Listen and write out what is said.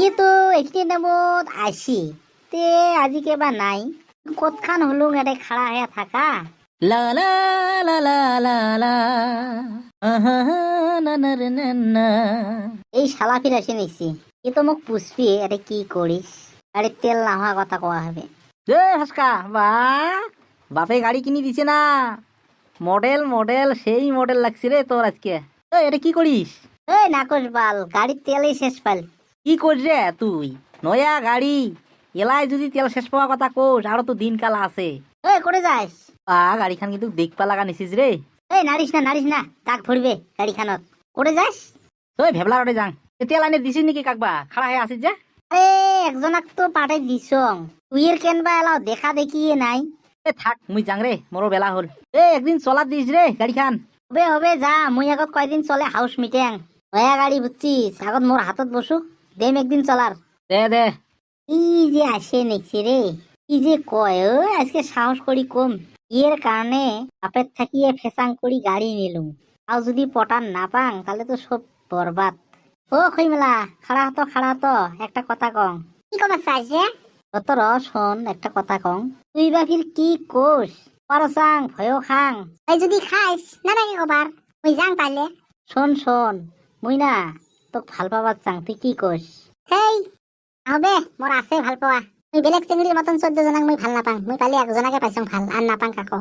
ই তো এইখিনি টাইমত আইছি। তে আজি কেবা নাই। কতখান হলো এতে খাড়া হয়ে থাকা? লা লা লা লা লা। এই শালা ফির আসে নিছি ই তো মোক পুষবি এটা কি করিস আরে তেল না হওয়া কথা কোয়া হবে। এ হাসকা বা বাপে গাড়ি কিনে দিছে না। মডেল মডেল সেই মডেল লাগছে রে তোর আজকে। এ এটা কি করিস এই নাকশ বাল গাড়ির তেলই শেষ পাল। কি করিস রে তুই? নয়া গাড়ি। এলাই যদি তেল শেষ পাওয়া কথা কোস আরও তো দিনকাল আছে। এই করে যাস? বা গাড়িখান কিন্তু দেখপা লাগা নিছিস রে। এই নারিস না নারিস না কাক ভরবে গাড়িখানত। করে যাস? ওই ভেবলা রটে যাং। তেল আনে দিছিস নাকি কাকবা? খাড়া হয়ে আসিস যে। আরে একজনাক তো পাঠাই দিছং। তুইয়ের কেনবা এলাও দেখা দেখিয়ে নাই। এ থাক মুই যাং রে মোর বেলা হল। এ একদিন চলা দিস রে গাড়িখান। হবে হবে যা মুই আগত কয়দিন চলে হাউস মিটিং। নয়া গাড়ি বুঝছিস আগত মোর হাতত বসু। দেম একদিন চলার। দে দে। ই যে আসে নেছি রে কি যে কয় ও আজকে সাহস করি কম। ইয়ের কারণে আপের থাকিয়ে ফেসাং করি গাড়ি নিলুম। আর যদি পটান না পাং তাহলে তো সব বরবাদ। ও খইমেলা খাড়া হতো খাড়া হতো একটা কথা কং। কি কমার চাইছে অত র শোন একটা কথা কং। তুই বা ফির কি কোষ? পারসাং ভয় খাং। তাই যদি খাইস না নাকি কবার মুই যাং তাইলে শোন শোন মুই না তোক ভালো পাবার চাং, তুই কি কস হেই হবে মোর আছে ভালো পাওয়া তুই বেলেগ চিংড়ির মতন চোদ্দ জনাক মুই ভালো নাপাং। মুই পালি একজনাকে পাইছো ভালো আৰু নাপাং কাকো।